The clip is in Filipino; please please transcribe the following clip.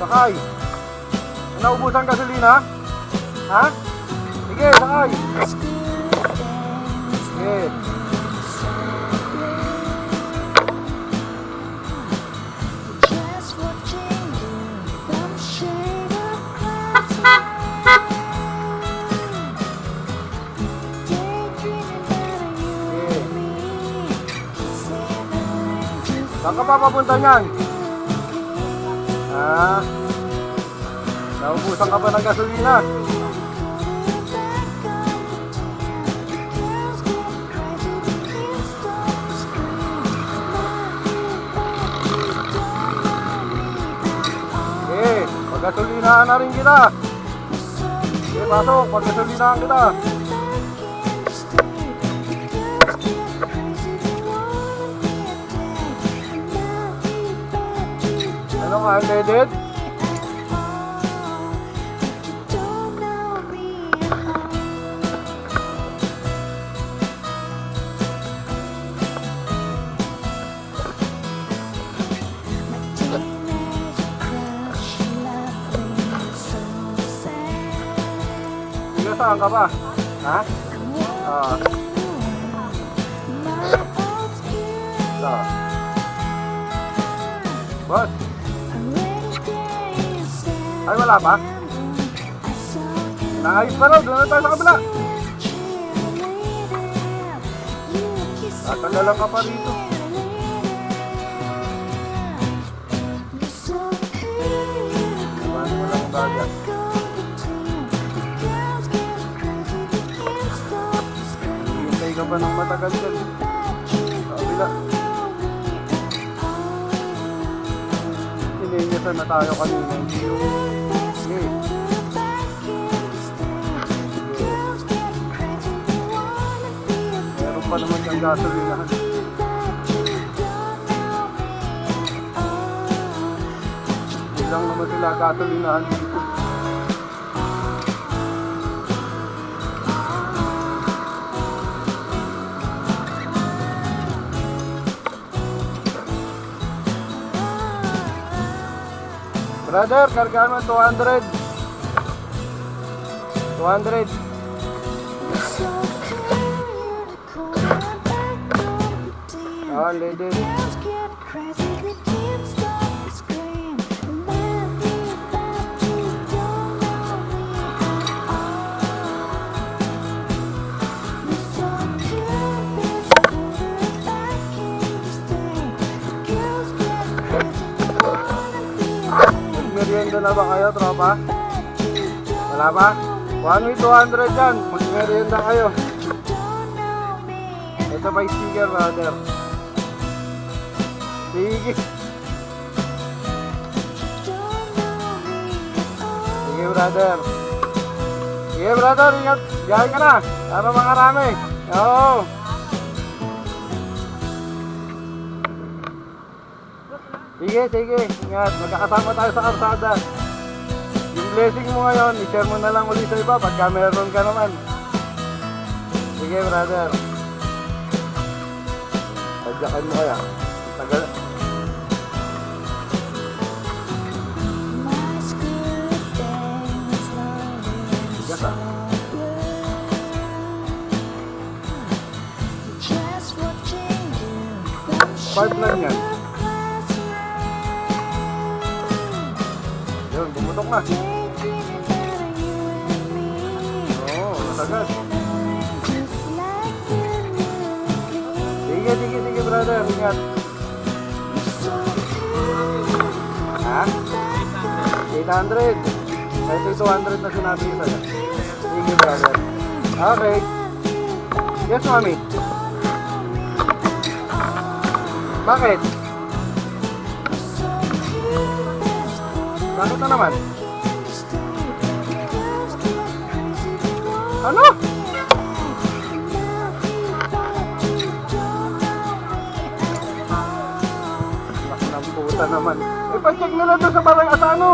Sakay. Naubusan gasolina? Ha? Sige, sakay. Sige. Saan ka pa papunta niyan? Ha? Naubusan ka ba ng gasolina? Eh, pagkasolinahan na rin kita. Sige, pasok. Pagkasolinahan kita. Unleaded? Sige, saan ka ba? Ha? Ah, sa. Boss, wala pa? Naayos pa raw, doon na tayo sa kabila. Tatagalan ka pa rito. Paano mo lang bagat? Hintay ka pa ng matagal dyan. Sa kabila. Ininyasan na tayo kanina. Hindi yung... gasolinahan. Hindi lang naman sila gasolinahan dito. Brother, kargaan mo 200. 200. Ah, lady. Merienda na ba kayo, tropa? Wala pa? 1 with 200 yan. Magmerienda kayo. Ito yung sticker, brother. Sige. Brother. Sige, brother. Ingat. Diyan ka na. Para makarami. Oo. Sige, sige. Ingat. Magkakasama tayo sa karsada. Yung blessing mo ngayon, i-share mo na lang ulit sa iba pagka meron ka naman. Sige, brother. Tadyakan mo kaya. Tagal. Five lang yan. Yun, bumutok na. Oo, the movie. Sige, sige, sige, brother. Ingat. Ha? 800. Kahit yung 200 na sinabi ko sa'yo. Sige, brother. Okay. Yes, mami. Bakit? Bakit na naman? Ano? Laki ng puta naman. Eh, pa-check nila doon sa barang asano.